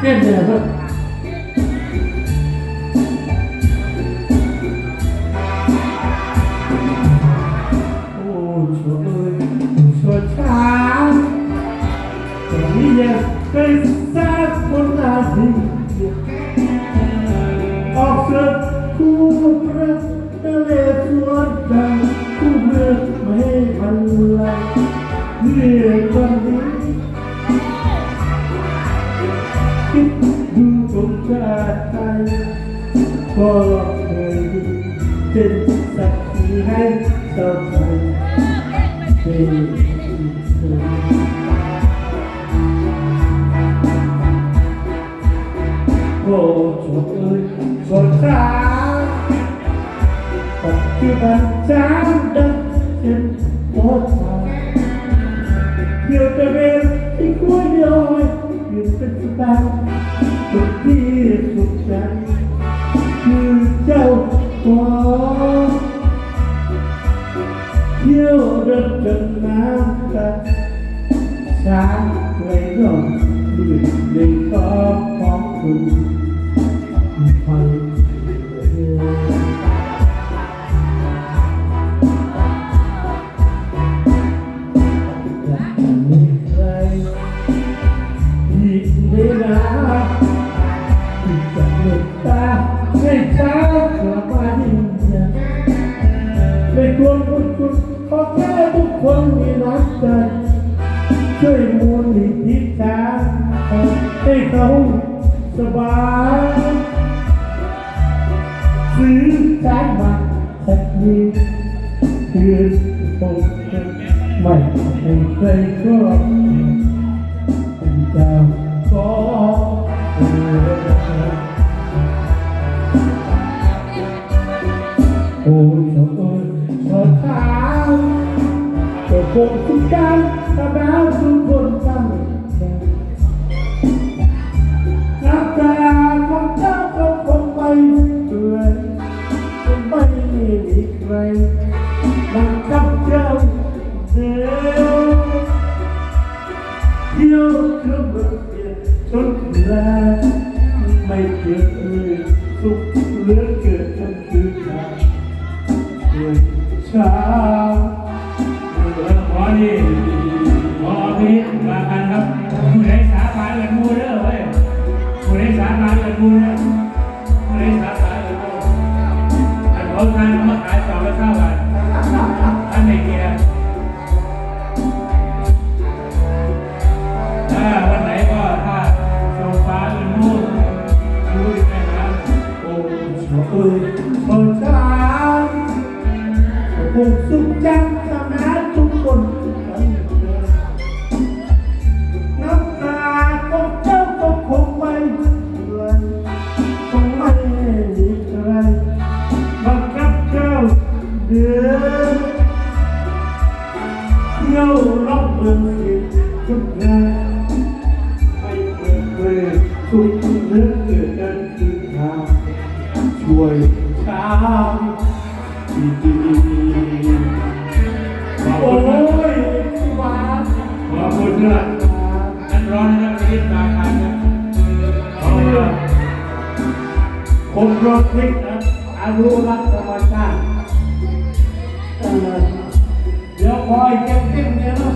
เต้นเลยครับโอ้ช่วยช่วยช้าตอนนี้ยังเป็นสักคนอาทิตย์ ก็เคยเป็นสักทีให้เศร้าใจโอ้ชดเอ้ยชดช้าปัจจุบันช้าดังเช่นโอ้ชาเกี่ยวกับเรื่องที่คุยย่อยเปลี่ยนเป็นสไตล์สุ ที่ยวเดินจนน้ำตาช้างเลยร้องด้วยในฟ้าของคุณ ให้เขาสบายซื้อจานมาสักนิดคือคงไม่ให้ใครก็เป็นเจ้าก็เออโอ้ยชมเอ้ยชมขาวก็คงทุกการตาดาวทุกคน ไม่มีใครบังคับเจ้าเดินเที่ยวเครื่องเบิกเปลี่ยนชนแรงไม่เกิดเลยสุขเหลือเกิดทั้งคืนชาด้วยเช้าหมอนี่หมอพี่มากันครับผู้ใดสาขาเอินมูเด้อเว้ยผู้ใดสาขาเอินมูเด้อ เขาทานเขามาขายสองละเท่ากันท่านไหนเกียร์ เดินเที่ยวรอบเมืองเสียทุกงานไม่เคยเคยสุขเลือเกิดเดินคือทางช่วยช้างดีโอ้คุณนะยหวาขอบคุณนะอันร้อนนะครับรีบมาทานนะขอบคุณครับคนรถพลิกนะอนุรักษ์ธรรมชาติ เดี๋ยวคอยเก็บทิ้งเดี๋ยว